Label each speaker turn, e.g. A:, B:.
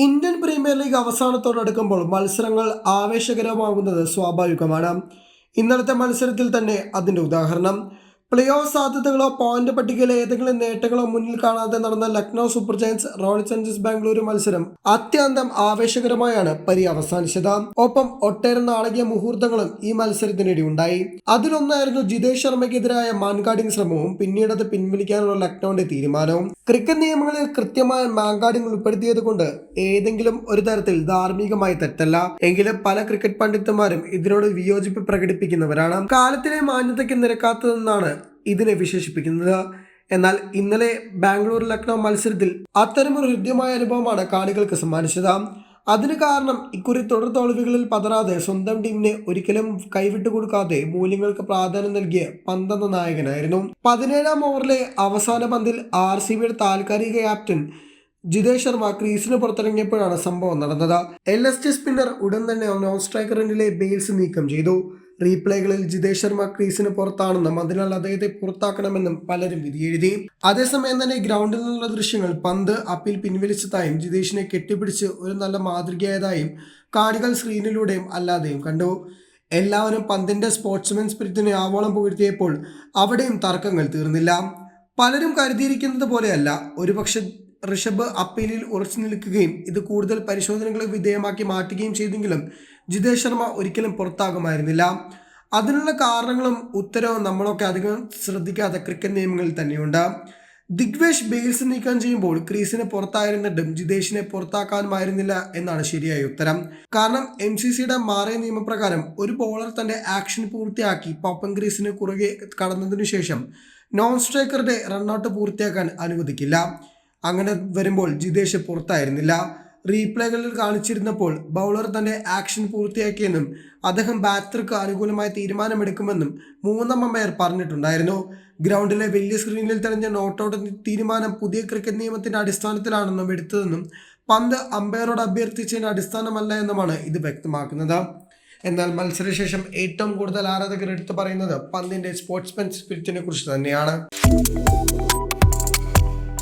A: Indian premier league അവസാനത്തോടടുക്കുമ്പോൾ മത്സരങ്ങൾ ആവേശകരമാകുന്നത് സ്വാഭാവികമാണ്. ഇന്നലത്തെ മത്സരത്തിൽ തന്നെ അതിന്റെ ഉദാഹരണം. പ്ലേ ഓഫ് സാധ്യതകളോ പോയിന്റ് പട്ടികയിലെ ഏതെങ്കിലും നേട്ടങ്ങളോ മുന്നിൽ കാണാതെ നടന്ന Lucknow super giants royal challengers Bengaluru മത്സരം അത്യന്തം ആവേശകരമായാണ് പരി അവസാനിച്ചത് ഒപ്പം ഒട്ടേറെ നാടകീയ മുഹൂർത്തങ്ങളും ഈ മത്സരത്തിനിടെ ഉണ്ടായി. അതിലൊന്നായിരുന്നു ജിതേഷ് ശർമ്മയ്ക്കെതിരായ മാൻകാടിംഗ് ശ്രമവും പിന്നീട് അത് പിൻവലിക്കാനുള്ള ലക്നൌവിന്റെ തീരുമാനവും. ക്രിക്കറ്റ് നിയമങ്ങളിൽ കൃത്യമായ മാൻകാടിംഗ് ഉൾപ്പെടുത്തിയത് കൊണ്ട് ഏതെങ്കിലും ഒരു തരത്തിൽ ധാർമ്മികമായി തെറ്റല്ല. എങ്കിലും പല ക്രിക്കറ്റ് പണ്ഡിതന്മാരും ഇതിനോട് വിയോജിപ്പ് പ്രകടിപ്പിക്കുന്നവരാണ്. കാലത്തിലെ മാന്യതയ്ക്ക് നിരക്കാത്തതെന്നാണ് ഇതിനെ വിശേഷിപ്പിക്കുന്നത്. എന്നാൽ ഇന്നലെ ബാംഗ്ലൂർ ലക്നൗ മത്സരത്തിൽ അത്തരമൊരു ഹൃദ്യമായ അനുഭവമാണ് കാണികൾക്ക് സമ്മാനിച്ചത്. അതിന് കാരണം ഇക്കുറി തുടർ തോൽവികളിൽ പതറാതെ സ്വന്തം ടീമിനെ ഒരിക്കലും കൈവിട്ടു കൊടുക്കാതെ മൂല്യങ്ങൾക്ക് പ്രാധാന്യം നൽകിയ പന്തെന്ന നായകനായിരുന്നു. പതിനേഴാം ഓവറിലെ അവസാന പന്തിൽ ആർ സി ബിയുടെ താൽക്കാലിക ക്യാപ്റ്റൻ ജിതേഷ് ശർമ്മ ക്രീസിന് പുറത്തിറങ്ങിയപ്പോഴാണ് സംഭവം നടന്നത്. എൽ എസ് ടി സ്പിന്നർ ഉടൻ തന്നെ നോൺ സ്ട്രൈക്കറിനിലെ ബെയിൽസ് നീക്കം ചെയ്തു. റീപ്ലേകളിൽ ജിതേഷ് ശർമ്മ ക്രീസിന് പുറത്താണെന്നും അതിനാൽ അദ്ദേഹത്തെ പുറത്താക്കണമെന്നും പലരും വിധിയെഴുതി. അതേസമയം തന്നെ ഗ്രൗണ്ടിൽ നിന്നുള്ള ദൃശ്യങ്ങൾ പന്ത് അപ്പീൽ പിൻവലിച്ചതായും ജിതേഷിനെ കെട്ടിപ്പിടിച്ച് ഒരു നല്ല മാതൃകയായതായും കാണികൾ സ്ക്രീനിലൂടെയും അല്ലാതെയും കണ്ടു. എല്ലാവരും പന്തിന്റെ സ്പോർട്സ്മാൻ സ്പിരിറ്റിനെ ആവോളം പുകഴ്ത്തിയപ്പോൾ അവിടെയും തർക്കങ്ങൾ തീർന്നില്ല. പലരും കരുതിയിരിക്കുന്നത് പോലെയല്ല ഒരുപക്ഷെ ഋഷഭ് അപ്പീലിൽ ഉറച്ചു നിൽക്കുകയും ഇത് കൂടുതൽ പരിശോധനകൾക്ക് വിധേയമാക്കി മാറ്റുകയും ചെയ്തെങ്കിലും ജിതേഷ് ശർമ്മ ഒരിക്കലും പുറത്താകുമായിരുന്നില്ല. അതിനുള്ള കാരണങ്ങളും ഉത്തരവും നമ്മളൊക്കെ അധികം ശ്രദ്ധിക്കാത്ത ക്രിക്കറ്റ് നിയമങ്ങളിൽ തന്നെയുണ്ട്. ദിഗ്വേഷ് ബെയിൽസ് നീക്കം ചെയ്യുമ്പോൾ ക്രീസിനെ പുറത്തായിരുന്നിട്ടും ജിതേഷിനെ പുറത്താക്കാനുമായിരുന്നില്ല എന്നാണ് ശരിയായ ഉത്തരം. കാരണം എം സി സിയുടെ മാറിയ നിയമപ്രകാരം ഒരു ബോളർ തന്റെ ആക്ഷൻ പൂർത്തിയാക്കി പപ്പൻ ക്രീസിന് കുറുകെ കടന്നതിനു ശേഷം നോൺ സ്ട്രൈക്കറുടെ റണ്ണൌട്ട് പൂർത്തിയാക്കാൻ അനുവദിക്കില്ല. അങ്ങനെ വരുമ്പോൾ ജിതേഷ് പുറത്തായിരുന്നില്ല. റീപ്ലേകളിൽ കാണിച്ചിരുന്നപ്പോൾ ബൗളർ തന്റെ ആക്ഷൻ പൂർത്തിയാക്കിയെന്നും അദ്ദേഹം ബാറ്റർക്ക് അനുകൂലമായ തീരുമാനമെടുക്കുമെന്നും മൂന്നാം അമ്പയർ പറഞ്ഞിട്ടുണ്ടായിരുന്നു. ഗ്രൗണ്ടിലെ വലിയ സ്ക്രീനിൽ തെളിഞ്ഞ നോട്ടൗട്ട് തീരുമാനം പുതിയ ക്രിക്കറ്റ് നിയമത്തിന്റെ അടിസ്ഥാനത്തിലാണെന്നും എടുത്തതെന്നും പന്ത് അമ്പയറോട് അഭ്യർത്ഥിച്ചതിന്റെ അടിസ്ഥാനമല്ല എന്നുമാണ് ഇത് വ്യക്തമാക്കുന്നത്. എന്നാൽ മത്സരശേഷം ഏറ്റവും കൂടുതൽ ആരാധകർ എടുത്തു പറയുന്നത് പന്തിന്റെ സ്പോർട്സ്മാൻ സ്പിരിറ്റിനെ കുറിച്ച് തന്നെയാണ്.